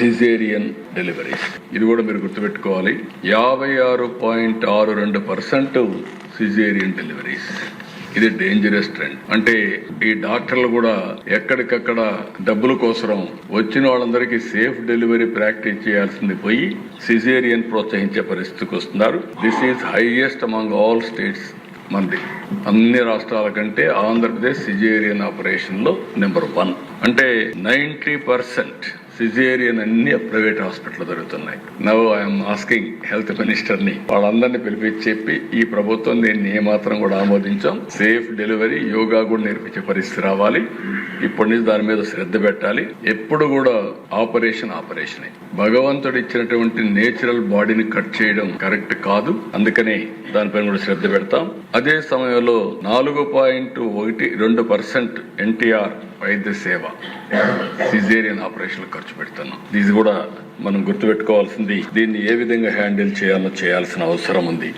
Caesarean deliveries ఇది కూడా మీరు గుర్తుపెట్టుకోవాలి. యాభై ఆరు పాయింట్ ఆరు రెండు పర్సెంట్ సిజేరియన్ డెలివరీస్ ఇది డేంజరస్ ట్రెండ్ అంటే ఈ డాక్టర్లు కూడా ఎక్కడికక్కడ డబ్బుల కోసరం వచ్చిన వాళ్ళందరికీ సేఫ్ డెలివరీ ప్రాక్టీస్ చేయాల్సింది పోయి సిజేరియన్ ప్రోత్సహించే పరిస్థితికి వస్తున్నారు. This is highest among all states మంది. అన్ని రాష్ట్రాల కంటే ఆంధ్రప్రదేశ్ సిజేరియన్ ఆపరేషన్లో నెంబర్ వన్ అంటే నైంటీ పర్సెంట్ సిజేరియన్ అన్ని ప్రైవేట్ హాస్పిటల్ జరుగుతున్నాయి. నవ్ ఐఎమ్ ఆస్కింగ్ హెల్త్ మినిస్టర్ని వాళ్ళందరినీ పిలిపించి చెప్పి ఈ ప్రభుత్వం దీన్ని ఏమాత్రం కూడా ఆమోదించాం. సేఫ్ డెలివరీ యోగా కూడా నేర్పించే పరిస్థితి రావాలి. ఇప్పటి నుంచి దాని మీద శ్రద్ధ పెట్టాలి. ఎప్పుడు కూడా ఆపరేషన్ ఆపరేషన్. భగవంతుడు ఇచ్చినటువంటి నేచురల్ బాడీని కట్ చేయడం కరెక్ట్ కాదు. అందుకని దానిపైన కూడా శ్రద్ధ పెడతాం. అదే సమయంలో నాలుగు పాయింట్ ఒకటి రెండు పర్సెంట్ ఎన్టీఆర్ వైద్య సేవ. సిజేరియన్ ఆపరేషన్ ఖర్చు పెడుతున్నాం. ఇది కూడా మనం గుర్తుపెట్టుకోవాల్సింది. దీన్ని ఏ విధంగా హ్యాండిల్ చేయాలో చేయాల్సిన అవసరం ఉంది.